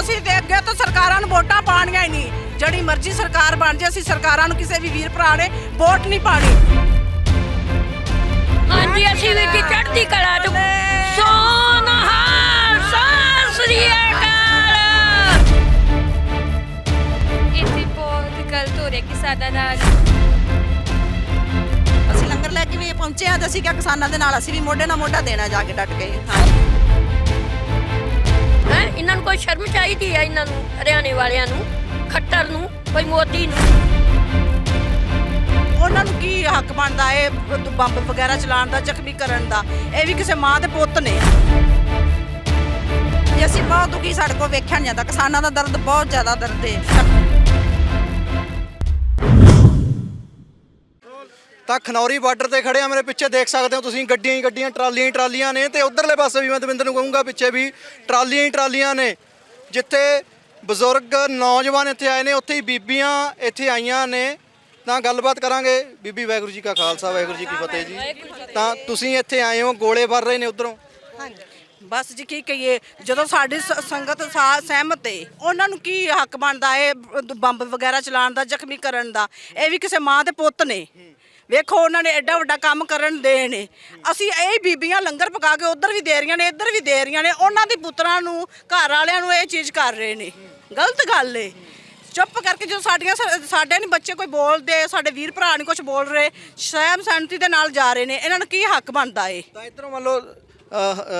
ਅਸੀਂ ਤੇ ਅੱਗੇ ਤੋਂ ਸਰਕਾਰਾਂ ਨੂੰ ਵੋਟਾਂ ਪਾਣੀਆਂ ਹੀ ਨਹੀਂ। ਜਿਹੜੀ ਮਰਜ਼ੀ ਸਰਕਾਰ ਬਣ ਜੇ ਅਸੀਂ ਸਰਕਾਰਾਂ ਨੂੰ ਕਿਸੇ ਵੀ ਵੀਰ ਭਰਾ ਨੇ ਵੋਟ ਨਹੀਂ ਪਾਣੀ ਹਾਂਜੀ ਅਸੀਂ ਵੀ ਕੀ ਚੜ੍ਹਦੀ ਕਲਾ ਚ ਸੋਨਹਾਰ ਸਾਸਰੀਆਕਾਲ ਇੱਥੇ ਬਹੁਤ ਗਲਤ ਹੋ ਰਿਹਾ ਕਿਸਾਨਾਂ ਨਾਲ। ਅਸੀਂ ਲੰਗਰ ਲੈ ਕੇ ਵੀ ਪਹੁੰਚੇ ਆ ਤੇ ਅਸੀਂ ਕਿਹਾ ਕਿਸਾਨਾਂ ਦੇ ਨਾਲ ਅਸੀਂ ਵੀ ਮੋਢੇ ਨਾਲ ਮੋਢਾ ਦੇਣਾ ਜਾ ਕੇ ਡਟ ਕੇ ਹਾਂ। ਕੋਈ ਸ਼ਰਮ ਚਾਹੀਦੀ ਹੈ ਇਹਨਾਂ ਨੂੰ, ਹਰਿਆਣੇ ਵਾਲਿਆਂ ਨੂੰ, ਖੱਟਰ ਨੂੰ, ਕੋਈ ਮੋਦੀ ਨੂੰ। ਉਹਨਾਂ ਨੂੰ ਕੀ ਹੱਕ ਬਣਦਾ ਏ ਬੰਬ ਵਗੈਰਾ ਚਲਾਉਣ ਦਾ, ਜ਼ਖਮੀ ਕਰਨ ਦਾ? ਇਹ ਵੀ ਕਿਸੇ ਮਾਂ ਦੇ ਪੁੱਤ ਨੇ। ਜੇ ਅਸੀਂ ਬਹੁਤ ਦੁਖੀ ਸਾਡੇ ਕੋਲ ਵੇਖਿਆ ਨਹੀਂ ਜਾਂਦਾ, ਕਿਸਾਨਾਂ ਦਾ ਦਰਦ ਬਹੁਤ ਜ਼ਿਆਦਾ ਦਰਦ ਹੈ। ਤਾਂ ਖਨੌਰੀ ਬਾਰਡਰ ਤੇ ਖੜੇ ਆ, ਮੇਰੇ ਪਿੱਛੇ ਦੇਖ ਸਕਦੇ ਹੋ ਤੁਸੀਂ, ਗੱਡੀਆਂ ਹੀ ਗੱਡੀਆਂ, ਟਰਾਲੀਆਂ ਹੀ ਟਰਾਲੀਆਂ ਨੇ ਤੇ ਉਧਰਲੇ ਪਾਸੇ ਵੀ ਮੈਂ ਦਵਿੰਦਰ ਨੂੰ ਕਹੂੰਗਾ ਪਿੱਛੇ ਵੀ, ਟਰਾਲੀਆਂ ਹੀ ਟਰਾਲੀਆਂ ਨੇ, ਜਿੱਥੇ ਬਜ਼ੁਰਗ ਨੌਜਵਾਨ ਇੱਥੇ ਆਏ ਨੇ, ਉੱਥੇ ਹੀ ਬੀਬੀਆਂ ਇੱਥੇ ਆਈਆਂ ਨੇ, ਤਾਂ ਗੱਲਬਾਤ ਕਰਾਂਗੇ। ਬੀਬੀ ਵਾਹਿਗੁਰੂ ਜੀ ਕਾ ਖਾਲਸਾ, ਵਾਹਿਗੁਰੂ ਜੀ ਕੀ ਫਤਿਹ ਜੀ। ਤਾਂ ਤੁਸੀਂ ਇੱਥੇ ਆਏ ਹੋ, ਗੋਲੇ ਵਰ ਰਹੇ ਨੇ ਉਧਰੋਂ। ਬਸ ਜੀ, ਕੀ ਕਹੀਏ, ਜਦੋਂ ਸਾਡੀ ਸ- ਸੰਗਤ ਸਹਿਮਤ ਏ, ਉਹਨਾਂ ਨੂੰ ਕੀ ਹੱਕ ਬਣਦਾ ਏ ਬੰਬ ਵਗੈਰਾ ਚਲਾਉਣ ਦਾ, ਜ਼ਖਮੀ ਕਰਨ ਦਾ? ਇਹ ਵੀ ਕਿਸੇ ਮਾਂ ਦੇ ਪੁੱਤ ਨੇ। ਵੇਖੋ ਉਹਨਾਂ ਨੇ ਐਡਾ ਵੱਡਾ ਕੰਮ ਕਰਨ ਦੇ ਨੇ। ਅਸੀਂ ਇਹ ਬੀਬੀਆਂ ਲੰਗਰ ਪਕਾ ਕੇ ਉਧਰ ਵੀ ਦੇ ਰਹੀਆਂ ਨੇ, ਇੱਧਰ ਵੀ ਦੇ ਰਹੀਆਂ ਨੇ। ਉਹਨਾਂ ਦੇ ਪੁੱਤਰਾਂ ਨੂੰ, ਘਰ ਵਾਲਿਆਂ ਨੂੰ ਇਹ ਚੀਜ਼ ਕਰ ਰਹੇ ਨੇ। ਗਲਤ ਗੱਲ ਏ। ਚੁੱਪ ਕਰਕੇ ਜੋ ਸਾਡੀਆਂ ਸਾਡੇ ਨਹੀਂ ਬੱਚੇ ਕੋਈ ਬੋਲਦੇ, ਸਾਡੇ ਵੀਰ ਭਰਾ ਨਹੀਂ ਕੁਝ ਬੋਲ ਰਹੇ, ਸਹਿਮ ਸਹਿਮਤੀ ਦੇ ਨਾਲ ਜਾ ਰਹੇ ਨੇ। ਇਹਨਾਂ ਨੂੰ ਕੀ ਹੱਕ ਬਣਦਾ ਏ? ਤਾਂ ਇਧਰੋਂ ਮੰਨ ਲਓ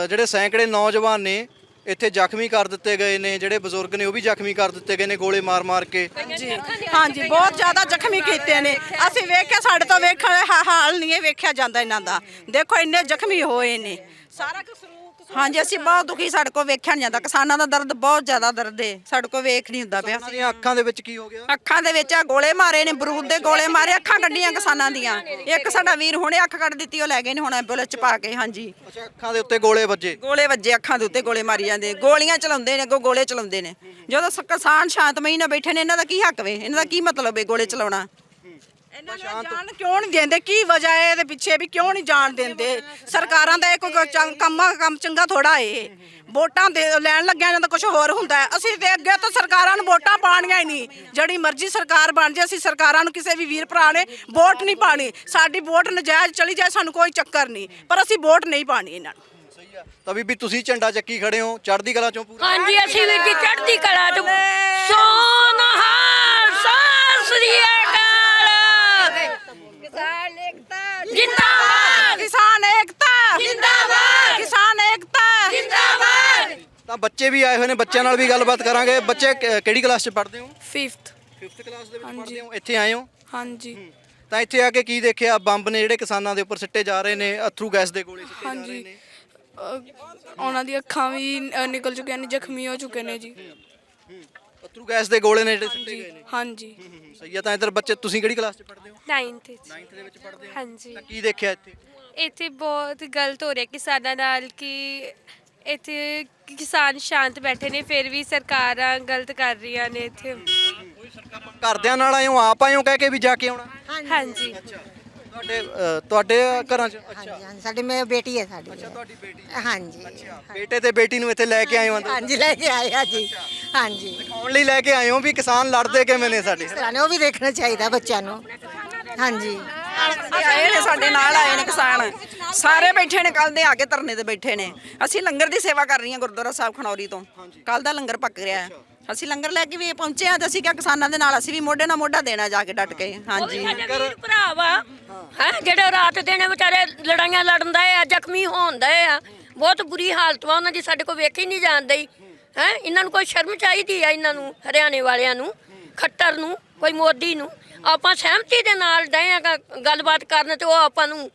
ਜਿਹੜੇ ਸੈਂਕੜੇ ਨੌਜਵਾਨ ਨੇ ਇੱਥੇ ਜ਼ਖਮੀ ਕਰ ਦਿੱਤੇ ਗਏ ਨੇ, ਜਿਹੜੇ ਬਜ਼ੁਰਗ ਨੇ ਉਹ ਵੀ ਜ਼ਖਮੀ ਕਰ ਦਿੱਤੇ ਗਏ ਨੇ ਗੋਲੇ ਮਾਰ-ਮਾਰ ਕੇ। ਜੀ ਹਾਂਜੀ, ਬਹੁਤ ਜ਼ਿਆਦਾ ਜ਼ਖਮੀ ਕੀਤੇ ਨੇ। ਅਸੀਂ ਵੇਖਿਆ, ਸਾਡੇ ਤੋਂ ਵੇਖਣ ਹਾਲ ਨਹੀਂ ਇਹ ਵੇਖਿਆ ਜਾਂਦਾ ਇਹਨਾਂ ਦਾ। ਦੇਖੋ, ਇੰਨੇ ਜ਼ਖਮੀ ਹੋਏ ਨੇ। ਸਾਰਾ ਕਸੂਰ ਹਾਂਜੀ ਅਸੀਂ ਬਹੁਤ ਦੁਖੀ ਸਾਡੇ ਕੋਲ ਵੇਖਿਆ ਨਹੀਂ ਜਾਂਦਾ। ਕਿਸਾਨਾਂ ਦਾ ਦਰਦ ਬਹੁਤ ਜ਼ਿਆਦਾ ਦਰਦ ਹੈ ਸਾਡੇ ਕੋਲ ਵੇਖ ਨਹੀਂ ਹੁੰਦਾ ਪਿਆ। ਉਹਨਾਂ ਦੀਆਂ ਅੱਖਾਂ ਦੇ ਵਿੱਚ ਕੀ ਹੋ ਗਿਆ? ਅੱਖਾਂ ਦੇ ਵਿੱਚ ਆ ਗੋਲੇ ਮਾਰੇ ਨੇ ਬਰੂਦ ਦੇ ਗੋਲੇ ਮਾਰੇ ਅੱਖਾਂ ਕੱਢੀਆਂ ਕਿਸਾਨਾਂ ਦੀਆਂ। ਇੱਕ ਸਾਡਾ ਵੀਰ ਹੁਣੇ ਅੱਖ ਕੱਢ ਦਿੱਤੀ ਉਹ ਲੈ ਗਏ ਨੇ ਹੁਣ ਐਂਬੂਲੈਂਸ ਚ ਪਾ ਕੇ ਹਾਂਜੀ। ਅੱਛਾ ਅੱਖਾਂ ਦੇ ਉੱਤੇ ਗੋਲੇ ਵੱਜੇ? ਗੋਲੇ ਵੱਜੇ ਅੱਖਾਂ ਦੇ ਉੱਤੇ ਗੋਲੇ ਮਾਰੀ ਜਾਂਦੇ। ਗੋਲੀਆਂ ਚਲਾਉਂਦੇ ਨੇ ਅੱਗੋਂ ਗੋਲੇ ਚਲਾਉਂਦੇ ਨੇ। ਜਦੋਂ ਸ- ਕਿਸਾਨ ਸ਼ਾਂਤਮਈ ਨਾਲ ਬੈਠੇ ਨੇ ਇਹਨਾਂ ਦਾ ਕੀ ਹੱਕ ਵੇ? ਇਹਨਾਂ ਦਾ ਕੀ ਮਤਲਬ ਹੈ ਗੋਲੇ ਚਲਾਉਣਾ? ਇਹਨਾਂ ਨੂੰ ਜਾਣ ਕਿਉਂ ਨਹੀਂ ਦਿੰਦੇ? ਕੀ ਵਜ੍ਹਾ ਹੈ ਇਹਦੇ ਪਿੱਛੇ ਵੀ ਕਿਉਂ ਨਹੀਂ ਜਾਣ ਦਿੰਦੇ? ਸਰਕਾਰਾਂ ਦਾ ਇਹ ਕੋਈ ਚੰ- ਕੰਮਾਂ ਕੰਮ ਚੰਗਾ ਥੋੜਾ ਏ। ਵੋਟਾਂ ਦੇ ਲੈਣ ਲੱਗਿਆ ਜਾਂਦਾ ਕੁਝ ਹੋਰ ਹੁੰਦਾ ਹੈ। ਅਸੀਂ ਤੇ ਅੱਗੇ ਤੋਂ ਸਰਕਾਰਾਂ ਨੂੰ ਵੋਟਾਂ ਪਾਣੀਆਂ ਹੀ ਨਹੀਂ। ਜਿਹੜੀ ਮਰਜ਼ੀ ਸਰਕਾਰ ਬਣ ਜੇ ਅਸੀਂ ਸਰਕਾਰਾਂ ਨੂੰ ਕਿਸੇ ਵੀ ਵੀਰ ਭਰਾ ਨੇ ਵੋਟ ਨਹੀਂ ਪਾਣੀ ਸਾਡੀ ਵੋਟ ਨਜਾਇਜ਼ ਚਲੀ ਜਾਏ ਸਾਨੂੰ ਕੋਈ ਚੱਕਰ ਨਹੀਂ। ਪਰ ਅਸੀਂ ਵੋਟ ਨਹੀਂ ਪਾਣੀ ਇਹਨਾਂ ਨੂੰ। ਸਹੀ ਆ। ਤਾਂ ਬੀਬੀ ਤੁਸੀਂ ਝੰਡਾ ਚੱਕੀ ਖੜੇ ਹੋ। ਚੜ੍ਹਦੀ ਕਲਾ ਚੋਂ ਪੂਰਾ। ਹਾਂਜੀ ਅਸੀਂ ਵੀ ਕੀ ਚੜ੍ਹਦੀ ਕਲਾ ਚ। ਸੋਨਹਾਰ ਸਾਸਰੀਆਕਾਲ ਕਿਸਾਨ ਏਕਤਾ ਜਿੰਦਾਬਾਦ! ਕਿਸਾਨ ਏਕਤਾ ਜਿੰਦਾਬਾਦ! ਕਿਸਾਨ ਏਕਤਾ। ਜਿੰਦਾਬਾਦ! ਤਾਂ ਬੱਚੇ ਵੀ ਆਏ ਹੋਏ ਨੇ ਬੱਚਿਆਂ ਨਾਲ ਵੀ ਗੱਲਬਾਤ ਕਰਾਂਗੇ। ਬੱਚੇ ਕ- ਕਿਹੜੀ ਕਲਾਸ 'ਚ ਪੜ੍ਹਦੇ ਹੋ? 5th 5th ਕਲਾਸ ਦੇ ਵਿੱਚ ਪੜ੍ਹਦੇ ਹੋ? ਇੱਥੇ ਆਏ ਹੋ? ਹਾਂਜੀ। ਤਾਂ ਇੱਥੇ ਆ ਕੇ ਕੀ ਦੇਖਿਆ? ਬੰਬ ਨੇ ਜਿਹੜੇ ਕਿਸਾਨਾਂ ਦੇ ਉੱਪਰ ਸਿੱਟੇ ਜਾ ਰਹੇ ਨੇ ਅਥਰੂ ਗੈਸ ਦੇ ਗੋਲੇ ਸਿੱਟੇ ਜਾ ਰਹੇ ਹਾਂਜੀ ਨੇ। ਅਹ ਉਹਨਾਂ ਦੀ ਅੱਖਾਂ ਵੀ ਅਹ, ਨਿਕਲ ਚੁੱਕੀਆਂ ਨੇ ਜ਼ਖਮੀ ਹੋ ਚੁੱਕੇ ਨੇ ਜੀ। ਅਥਰੂ ਗੈਸ ਦੇ ਗੋਲੇ ਨੇ ਜਿਹੜੇ ਸਿੱਟੇ ਗਏ ਨੇ। ਹਾਂਜੀ। ਸਹੀ ਆ ਤਾਂ ਇੱਧਰ ਬੱਚੇ ਤੁਸੀਂ ਕਿਹੜੀ ਕਲਾਸ 'ਚ ਪੜ੍ਹਦੇ ਹੋ? 9th 9th ਦੇ ਵਿੱਚ ਪੜ੍ਹਦੇ ਹੋ? ਹਾਂਜੀ। ਤਾਂ ਕੀ ਦੇਖਿਆ ਇੱਥੇ? ਇੱਥੇ ਬਹੁਤ ਗਲਤ ਹੋ ਰਿਹਾ ਕਿਸਾਨਾਂ ਨਾਲ ਕਿ ਇੱਥੇ ਕਿਸਾਨ ਸ਼ਾਂਤ ਬੈਠੇ ਨੇ ਫਿਰ ਵੀ ਸਰਕਾਰਾਂ ਗਲਤ ਕਰ ਰਹੀਆਂ ਨੇ ਇੱਥੇ। ਘਰਦਿਆਂ ਨਾਲ ਹੋ ਆਪ ਹੋ ਕਹਿ ਕੇ ਵੀ ਜਾ ਕੇ ਆਉਣਾ? ਹਾਂਜੀ। ਤੁਹਾਡੇ ਅ, ਤੁਹਾਡੇ ਘਰਾਂ 'ਚ ਅੱਛਾ। ਹਾਂਜੀ ਹਾਂਜੀ। ਸਾਡੀ ਮੇਰੀ ਬੇਟੀ ਹੈ ਸਾਡੀ ਤੁਹਾਡੀ ਬੇਟੀ। ਹਾਂਜੀ। ਬੇਟੇ ਤੇ ਬੇਟੀ ਨੂੰ ਇੱਥੇ ਲੈ ਕੇ ਆਏ ਅੰਦਰ? ਹਾਂਜੀ ਲੈ ਕੇ ਆਏ ਆ ਜੀ। ਹਾਂਜੀ। ਆਉਣ ਲਈ ਲੈ ਕੇ ਆਏ ਹੋ ਵੀ ਕਿਸਾਨ ਲੜਦੇ ਕਿਵੇਂ ਨੇ ਸਾਡੇ? ਸਾਨੂੰ ਉਹ ਵੀ ਦੇਖਣਾ ਚਾਹੀਦਾ ਬੱਚਿਆਂ ਨੂੰ। ਹਾਂਜੀ। ਆਏ ਨੇ ਸਾਡੇ ਨਾਲ ਆਏ ਨੇ ਕਿਸਾਨ। ਸਾਰੇ ਬੈਠੇ ਨੇ ਕੱਲ ਦੇ ਆ ਕੇ ਧਰਨੇ ਤੇ ਬੈਠੇ ਨੇ। ਅਸੀਂ ਲੰਗਰ ਦੀ ਸੇਵਾ ਕਰ ਰਹੀਆਂ ਗੁਰਦੁਆਰਾ ਸਾਹਿਬ ਖਣੌਰੀ ਤੋਂ। ਕੱਲ ਦਾ ਲੰਗਰ ਪੱਕ ਰਿਹਾ ਹੈ। ਅਸੀਂ ਲੰਗਰ ਲੈ ਕੇ ਵੀ ਪਹੁੰਚੇ ਆ ਤੇ ਅਸੀਂ ਕਿਹਾ ਕਿਸਾਨਾਂ ਦੇ ਨਾਲ ਅਸੀਂ ਵੀ ਮੋਢੇ ਨਾਲ ਮੋਢਾ ਦੇਣਾ ਜਾ ਕੇ ਡਟ ਕੇ। ਹਾਂਜੀ। ਭਰਾ ਵਾ। ਹੈ ਜਿਹੜੇ ਰਾਤ ਦਿਨ ਵਿਚਾਰੇ ਲੜਾਈਆਂ ਲੜਨ ਦਾ ਆ ਜ਼ਖਮੀ ਹੋਣ ਦਾ ਆ। ਬਹੁਤ ਬੁਰੀ ਹਾਲਤ ਵਾ ਉਹਨਾਂ ਦੀ ਸਾਡੇ ਕੋਲ ਵੇਖੀ ਨਹੀਂ ਜਾਂਦੀ ਹੈ? ਇਹਨਾਂ ਨੂੰ ਕੋਈ ਸ਼ਰਮ ਚਾਹੀਦੀ ਆ ਇਹਨਾਂ ਨੂੰ ਹਰਿਆਣੇ ਵਾਲਿਆਂ ਨੂੰ ਖੱਟਰ ਨੂੰ ਕੋਈ ਮੋਦੀ ਨੂੰ। ਆਪਾਂ ਸਹਿਮਤੀ ਦੇ ਨਾਲ ਡਏ ਆ ਗੱਲਬਾਤ ਕਰਨ ਤੇ ਉਹ ਆਪਾਂ ਨੂੰ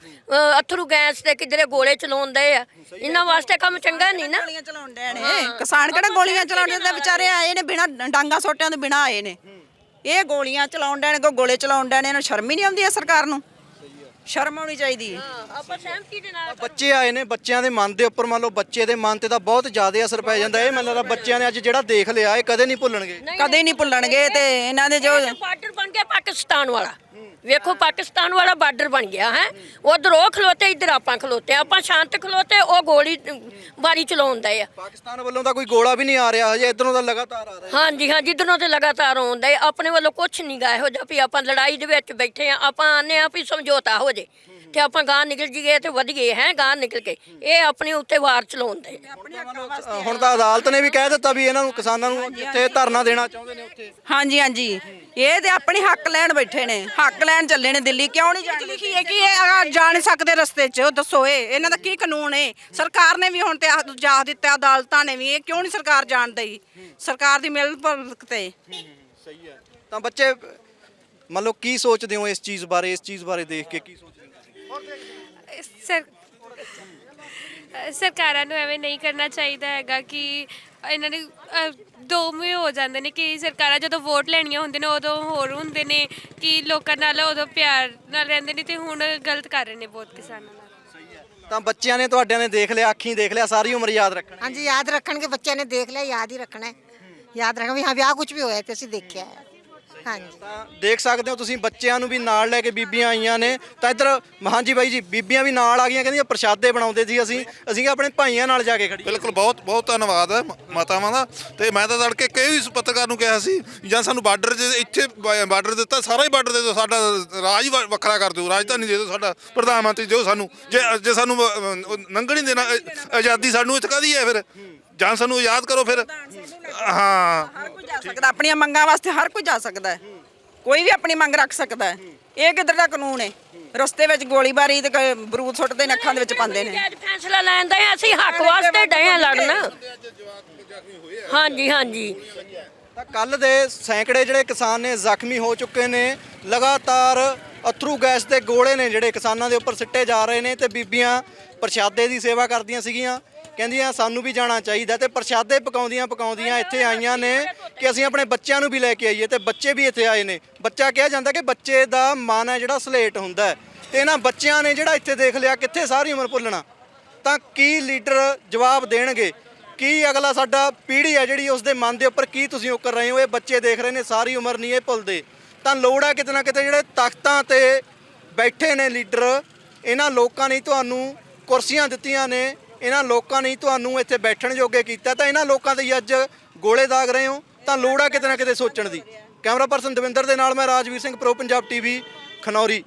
ਅਥਰੂ ਗੈਸ ਤੇ ਕਿਧਰੇ ਗੋਲੇ ਚਲਾਉਂਦੇ ਆ। ਇਹਨਾਂ ਵਾਸਤੇ ਕੰਮ ਚੰਗਾ ਨਹੀਂ ਨਾ? ਗੋਲੀਆਂ ਚਲਾਉਣ ਡਏ ਨੇ? ਕਿਸਾਨ ਕਿਹੜਾ ਗੋਲੀਆਂ ਚਲਾਉਣ ਦੇ ਵਿਚਾਰੇ ਆਏ ਨੇ ਬਿਨਾ ਡਾਂਗਾ ਸੋਟਿਆਂ ਦੇ ਬਿਨਾ ਆਏ ਨੇ। ਇਹ ਗੋਲੀਆਂ ਚਲਾਉਣ ਡਏ ਨੇ ਕੋ ਗੋਲੇ ਚਲਾਉਣ ਡਏ ਨੇ ਇਹਨਾਂ ਨੂੰ ਸ਼ਰਮ ਹੀ ਨਹੀਂ ਆਉਂਦੀ ਹੈ ਸਰਕਾਰ ਨੂੰ? ਸ਼ਰਮ ਆਉਣੀ ਚਾਹੀਦੀ ਹੈ। ਆਪਾਂ ਸਹਿਮਤੀ ਦੇ ਨਾਲ ਬੱਚੇ ਆਏ ਨੇ ਬੱਚਿਆਂ ਦੇ ਮਨ ਦੇ ਉੱਪਰ ਮੰਨ ਲਓ ਬੱਚੇ ਦੇ ਮਨ ਤੇ ਤਾਂ ਬਹੁਤ ਜ਼ਿਆਦਾ ਅਸਰ ਪੈ ਜਾਂਦਾ। ਇਹ ਮੈਨੂੰ ਲੱਗਦਾ ਬੱਚਿਆਂ ਨੇ ਅੱਜ ਜਿਹੜਾ ਦੇਖ ਲਿਆ ਇਹ ਕਦੇ ਨਹੀਂ ਭੁੱਲਣਗੇ। ਕਦੇ ਨਹੀਂ ਭੁੱਲਣਗੇ ਤੇ ਇਹਨਾਂ ਦੇ ਜੋ ਬਾਰਡਰ ਬਣ ਗਿਆ ਪਾਕਿਸਤਾਨ ਵਾਲਾ। ਵੇਖੋ ਪਾਕਿਸਤਾਨ ਵਾਲਾ ਬਾਰਡਰ ਬਣ ਗਿਆ ਹੈ। ਉਧਰ ਉਹ ਖਲੋਤੇ ਇੱਧਰ ਆਪਾਂ ਖਲੋਤੇ ਆਪਾਂ ਸ਼ਾਂਤ ਖਲੋਤੇ ਉਹ ਗੋਲੀ ਬਾਰੀ ਚਲਾਉਂਦਾ ਆ। ਪਾਕਿਸਤਾਨ ਵੱਲੋਂ ਤਾਂ ਕੋਈ ਗੋਲਾ ਵੀ ਨਹੀਂ ਆ ਰਿਹਾ ਹਜੇ ਇਧਰੋਂ ਤਾਂ ਲਗਾਤਾਰ ਆ ਰਿਹਾ। ਹਾਂਜੀ ਹਾਂ ਜਿੱਧਰੋਂ ਤੇ ਲਗਾਤਾਰ ਆਉਂਦਾ ਆਪਣੇ ਵੱਲੋਂ ਕੁਝ ਨਹੀਂ ਗਾ ਇਹੋ ਜਿਹਾ ਵੀ ਆਪਾਂ ਲੜਾਈ ਦੇ ਵਿੱਚ ਬੈਠੇ ਆ ਆਪਾਂ ਆਨੇ ਆ ਵੀ ਸਮਝੌਤਾ ਹੋ ਜੇ। ਤੇ ਆਪਾਂ ਗਾਂ ਨਿਕਲ ਜੀਏ ਤੇ ਵਧ ਗਏ ਹੈ ਗਾਂ ਨਿਕਲ ਕੇ। ਇਹ ਆਪਣੇ ਉੱਤੇ ਵਾਰ ਚਲਾਉਂਦੇ ਅ, ਹੁਣ ਤਾਂ ਅਦਾਲਤ ਨੇ ਵੀ ਕਹਿ ਦਿੱਤਾ ਵੀ ਇਹਨਾਂ ਨੂੰ ਕਿਸਾਨਾਂ ਨੂੰ ਜਿੱਥੇ ਧਰਨਾ ਦੇਣਾ ਚਾਹੁੰਦੇ ਨੇ ਉੱਥੇ। ਹਾਂਜੀ ਹਾਂਜੀ। ਇਹ ਤੇ ਆਪਣੇ ਹੱਕ ਲੈਣ ਬੈਠੇ ਨੇ। ਹੱਕ ਲੈਣ ਚੱਲੇ ਨੇ ਦਿੱਲੀ। ਕਿਉਂ ਨਹੀਂ ਜਾਣਦੇ ਲਿਖੀ ਹੈ ਕਿ ਇਹ ਅਗਰ ਜਾ ਨਹੀਂ ਸਕਦੇ ਰਸਤੇ 'ਚ? ਦੱਸੋ ਇਹ। ਇਹਨਾਂ ਦਾ ਕੀ ਕਾਨੂੰਨ ਹੈ ਸਰਕਾਰ ਨੇ ਵੀ ਹੁਣ ਤੇ ਆਹ ਜਾ ਦਿੱਤਾ ਅਦਾਲਤਾਂ ਨੇ ਵੀ। ਇਹ ਕਿਉਂ ਨਹੀਂ ਸਰਕਾਰ ਜਾਣ ਦਈ? ਸਰਕਾਰ ਦੀ ਮਿਲ ਭਗਤ ਤੇ। ਸਹੀ ਹੈ। ਤਾਂ ਬੱਚੇ ਮੰਨ ਲਓ ਕੀ ਸੋਚਦੇ ਹੋ ਇਸ ਚੀਜ਼ ਬਾਰੇ? ਇਸ ਚੀਜ਼ ਬਾਰੇ ਦੇਖ ਕੇ ਕੀ ਸੋਚਦੇ ਸਰ ਸਰਕਾਰਾਂ ਨੂੰ ਐਵੇਂ ਨਹੀਂ ਕਰਨਾ ਚਾਹੀਦਾ ਹੈਗਾ ਕਿ ਇਹਨਾਂ ਨੇ ਦੋ ਮੁਹੇ ਹੋ ਜਾਂਦੇ ਨੇ ਕਿ ਸਰਕਾਰਾਂ ਜਦੋਂ ਵੋਟ ਲੈਣੀਆਂ ਹੁੰਦੇ ਨੇ ਉਦੋਂ ਹੋਰ ਹੁੰਦੇ ਨੇ ਕਿ ਲੋਕਾਂ ਨਾਲ ਉਦੋਂ ਪਿਆਰ ਨਾਲ ਰਹਿੰਦੇ ਨੇ ਤੇ ਹੁਣ ਗਲਤ ਕਰ ਰਹੇ ਨੇ ਬਹੁਤ ਕਿਸਾਨਾਂ ਨਾਲ। ਤਾਂ ਬੱਚਿਆਂ ਨੇ ਤੁਹਾਡਿਆਂ ਨੇ ਦੇਖ ਲਿਆ ਅੱਖੀਂ ਦੇਖ ਲਿਆ ਸਾਰੀ ਉਮਰ ਯਾਦ ਰੱਖਣਾ। ਹਾਂਜੀ ਯਾਦ ਰੱਖਣਗੇ ਬੱਚਿਆਂ ਨੇ ਦੇਖ ਲਿਆ ਯਾਦ ਹੀ ਰੱਖਣਾ ਹੈ। ਯਾਦ ਰੱਖਣਾ ਵੀ ਹਾਂ ਵਿਆਹ ਕੁਝ ਵੀ ਹੋਇਆ ਤੇ ਅਸੀਂ ਦੇਖਿਆ ਹੈ। ਹਾਂਜੀ। ਤਾਂ ਦੇਖ ਸਕਦੇ ਹੋ ਤੁਸੀਂ ਬੱਚਿਆਂ ਨੂੰ ਵੀ ਨਾਲ ਲੈ ਕੇ ਬੀਬੀਆਂ ਆਈਆਂ ਨੇ। ਤਾਂ ਇੱਧਰ ਹਾਂਜੀ ਬਾਈ ਜੀ ਬੀਬੀਆਂ ਵੀ ਨਾਲ ਆ ਗਈਆਂ ਕਹਿੰਦੀਆਂ ਪ੍ਰਸ਼ਾਦੇ ਬਣਾਉਂਦੇ ਸੀ ਅਸੀਂ। ਅਸੀਂ ਆਪਣੇ ਭਾਈਆਂ ਨਾਲ ਜਾ ਕੇ ਖੜੀ ਬਿਲਕੁਲ ਬਹੁਤ ਬਹੁਤ ਧੰਨਵਾਦ ਹੈ ਮ- ਮਾਤਾਵਾਂ ਦਾ। ਤੇ ਮੈਂ ਤਾਂ ਤੜਕੇ ਕਈ ਵੀ ਪੱਤਰਕਾਰ ਨੂੰ ਕਿਹਾ ਸੀ ਜਾਂ ਸਾਨੂੰ ਬਾਰਡਰ ਦੇ ਇੱਥੇ ਬਾਰਡਰ ਦਿੱਤਾ ਸਾਰਾ ਹੀ ਬਾਰਡਰ ਦੇ ਦਿਓ ਸਾਡਾ ਰਾਜ ਹੀ ਵ- ਵੱਖਰਾ ਕਰ ਦਿਓ ਰਾਜਧਾਨੀ ਦੇ ਦਿਓ ਸਾਡਾ ਪ੍ਰਧਾਨ ਮੰਤਰੀ ਦਿਓ ਸਾਨੂੰ। ਜੇ ਜੇ ਸਾਨੂੰ ਅ, ਅ, ਹੀ ਦੇਣਾ ਅ, ਆਜ਼ਾਦੀ ਸਾਨੂੰ ਇੱਥੇ ਕਾਹਦੀ ਹੈ ਫਿਰ? ਜਾਂ ਸਾਨੂੰ ਯਾਦ ਕਰੋ ਫਿਰ। ਹਾਂ। ਹਰ ਕੋਈ ਜਾ ਸਕਦਾ ਆਪਣੀਆਂ ਮੰਗਾਂ ਵਾਸਤੇ ਹਰ ਕੋਈ ਜਾ ਸਕਦਾ ਹੈ। ਕੋਈ ਵੀ ਆਪਣੀ ਮੰਗ ਰੱਖ ਸਕਦਾ ਹੈ। ਇਹ ਕਿੱਧਰ ਦਾ ਕਾਨੂੰਨ ਹੈ? ਰਸਤੇ ਵਿੱਚ ਗੋਲੀਬਾਰੀ ਤੇ ਕ- ਬਰੂਦ ਸੁੱਟਦੇ ਨੇ ਅੱਖਾਂ ਦੇ ਵਿੱਚ ਪਾਉਂਦੇ ਨੇ। ਅੱਜ ਫੈਸਲਾ ਲੈਣ ਦਾ ਅਸੀਂ ਹੱਕ ਵਾਸਤੇ ਡਏ ਆ ਲੜਨ। ਹਾਂਜੀ ਹਾਂਜੀ। ਤਾਂ ਕੱਲ ਦੇ ਸੈਂਕੜੇ ਜਿਹੜੇ ਕਿਸਾਨ ਨੇ ਜ਼ਖਮੀ ਹੋ ਚੁੱਕੇ ਨੇ। ਲਗਾਤਾਰ ਅਥਰੂ ਗੈਸ ਦੇ ਗੋਲੇ ਨੇ ਜਿਹੜੇ ਕਿਸਾਨਾਂ ਦੇ ਉੱਪਰ ਸਿੱਟੇ ਜਾ ਰਹੇ ਨੇ ਤੇ ਬੀਬੀਆਂ ਪ੍ਰਸ਼ਾਦੇ ਦੀ ਸੇਵਾ ਕਰਦੀਆਂ ਸੀਗੀਆਂ। ਕਹਿੰਦੀਆਂ ਸਾਨੂੰ ਵੀ ਜਾਣਾ ਚਾਹੀਦਾ ਤੇ ਪ੍ਰਸ਼ਾਦੇ ਪਕਾਉਂਦੀਆਂ ਪਕਾਉਂਦੀਆਂ ਇੱਥੇ ਆਈਆਂ ਨੇ ਕਿ ਅਸੀਂ ਆਪਣੇ ਬੱਚਿਆਂ ਨੂੰ ਵੀ ਲੈ ਕੇ ਆਈਏ ਤੇ ਬੱਚੇ ਵੀ ਇੱਥੇ ਆਏ ਨੇ। ਬੱਚਾ ਕਿਹਾ ਜਾਂਦਾ ਕਿ ਬੱਚੇ ਦਾ ਮਨ ਹੈ ਜਿਹੜਾ ਸਲੇਟ ਹੁੰਦਾ ਤੇ ਇਹਨਾਂ ਬੱਚਿਆਂ ਨੇ ਜਿਹੜਾ ਇੱਥੇ ਦੇਖ ਲਿਆ ਕਿੱਥੇ ਸਾਰੀ ਉਮਰ ਭੁੱਲਣਾ। ਤਾਂ ਕੀ ਲੀਡਰ ਜਵਾਬ ਦੇਣਗੇ? ਕੀ ਅਗਲਾ ਸਾਡਾ ਪੀੜ੍ਹੀ ਹੈ ਜਿਹੜੀ ਉਸ ਦੇ ਮਨ ਦੇ ਉੱਪਰ ਕੀ ਤੁਸੀਂ ਉਕਰ ਰਹੇ ਹੋ? ਇਹ ਬੱਚੇ ਦੇਖ ਰਹੇ ਨੇ ਸਾਰੀ ਉਮਰ ਨਹੀਂ ਇਹ ਭੁੱਲਦੇ। ਤਾਂ ਲੋੜ ਹੈ ਕਿਤੇ ਨਾ ਕਿਤੇ ਜਿਹੜੇ ਤਖਤਾਂ ਤੇ ਬੈਠੇ ਨੇ ਲੀਡਰ ਇਹਨਾਂ ਲੋਕਾਂ ਨੇ ਤੁਹਾਨੂੰ ਕੁਰਸੀਆਂ ਦਿੱਤੀਆਂ ਨੇ ਇਹਨਾਂ ਲੋਕਾਂ ਨੇ ਤੁਹਾਨੂੰ ਇੱਥੇ ਬੈਠਣ ਜੋਗੇ ਕੀਤਾ, ਤਾਂ ਇਹਨਾਂ ਲੋਕਾਂ ਦੇ ਹੀ ਅੱਜ ਗੋਲੇ ਦਾਗ ਰਹੇ ਹੋ, ਤਾਂ ਲੋੜ ਆ ਕਿਤੇ ਨਾ ਕਿਤੇ ਸੋਚਣ ਦੀ। ਕੈਮਰਾ ਪਰਸਨ ਦਵਿੰਦਰ ਦੇ ਨਾਲ ਮੈਂ ਰਾਜਵੀਰ ਸਿੰਘ ਪ੍ਰੋ ਪੰਜਾਬ ਟੀਵੀ ਖਨੌਰੀ।